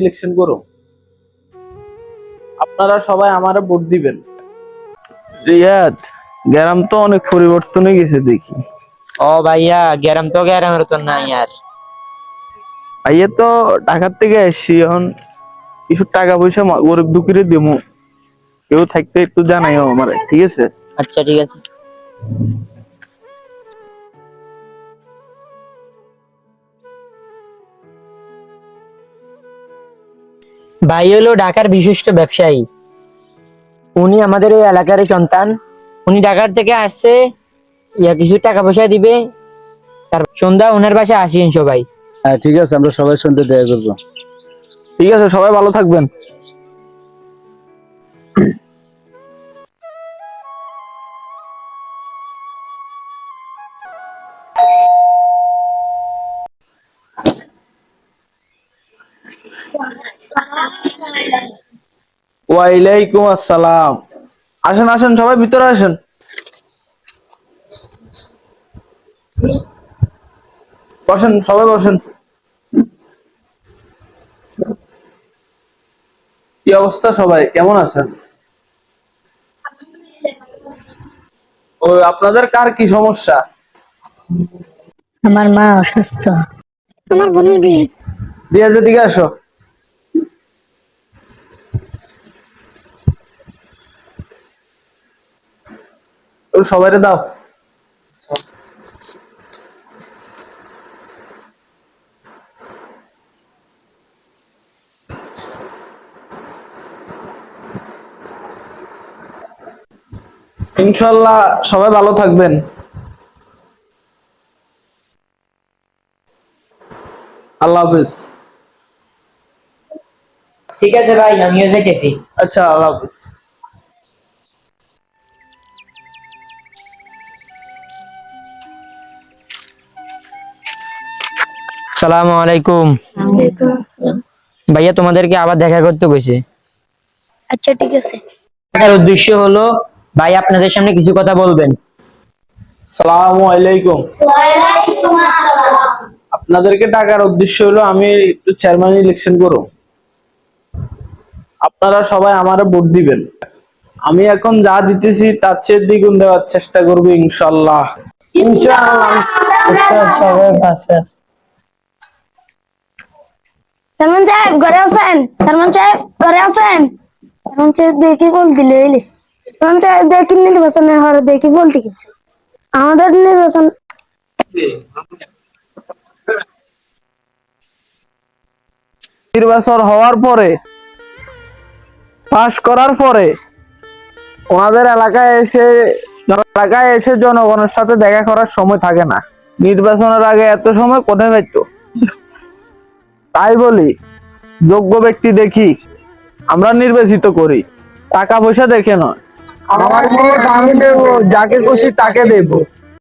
Election করো আপনারা সবাই আমারে ভোট দিবেন। রিয়াদ গ্রাম তো অনেক পরিবর্তন হয়ে গেছে দেখি। ও ভাইয়া গ্যারাম তো গ্যারামের তো নাই আর। আইয়ে তো ঢাকার থেকে আসছি এখন কিছু টাকা পয়সা গরিব দুঃখীরে দিমু। কেউ থাকতে একটু জানাইও আমার ঠিক আছে? আচ্ছা ঠিক আছে। ভাই হলো ঢাকার বিশিষ্ট ব্যবসায়ী। উনি আমাদের এই এলাকার সন্তান। উনি ঢাকার থেকে আসছে ইয়া কিছু টাকা পয়সা দিবে। তার সন্ধ্যা ওনার বাসায় আসেন সবাই। হ্যাঁ ঠিক আছে আমরা সবাই সন্ধ্যে দেখা করব। ঠিক আছে সবাই ভালো থাকবেন। ওয়ালাইকুম আসসালাম। আসেন আসেন সবাই ভিতরে আসেন। বসেন সবাই বসেন। কি অবস্থা সবাই? কেমন আছেন? ও আপনাদের কার কি সমস্যা? আমার মা অসুস্থ। আমার বোনের বিয়ে। দিয়ে দিকে আসো। সবাইরে দাও। ইনশাল্লাহ সবাই ভালো থাকবেন। আল্লাহ হাফিজ। ঠিক আছে ভাই আমিও যাইতেছি। আচ্ছা আল্লাহ হাফিজ। সালাম আলাইকুম। ভাইয়া তোমাদেরকে আবার দেখা করতে কইছে। আচ্ছা ঠিক আছে। দেখার উদ্দেশ্য হলো ভাই আপনাদের সামনে কিছু কথা বলবেন। সালামু আলাইকুম। আপনাদেরকে ডাকার উদ্দেশ্য হলো আমি একটু চেয়ারম্যান ইলেকশন করো আপনারা সবাই আমারে ভোট দিবেন। আমি এখন যা দিতেছি তার চেয়ে দ্বিগুণ দেওয়ার চেষ্টা করব ইনশাল্লাহ সালমান সাহেব, ঘরে আছেন? সালমান সাহেব, ঘরে আছেন? সালমান সাহেব দেখি সালমান সাহেব দেখি নির্বাচনের হরে দেখি আছে আমাদের নির্বাচন নির্বাচন হওয়ার পরে, পাশ করার পরে ওনাদের এলাকায় এসে এলাকায় এসে জনগণের সাথে দেখা করার সময় থাকে না। নির্বাচনের আগে এত সময় কোথায় পাইতো তাই বলি যোগ্য ব্যক্তি দেখি আমরা নির্বাচিত করি। টাকা পয়সা দেখে নয়। আমার ভোট আমি দেবো। যাকে খুশি তাকে দেবো।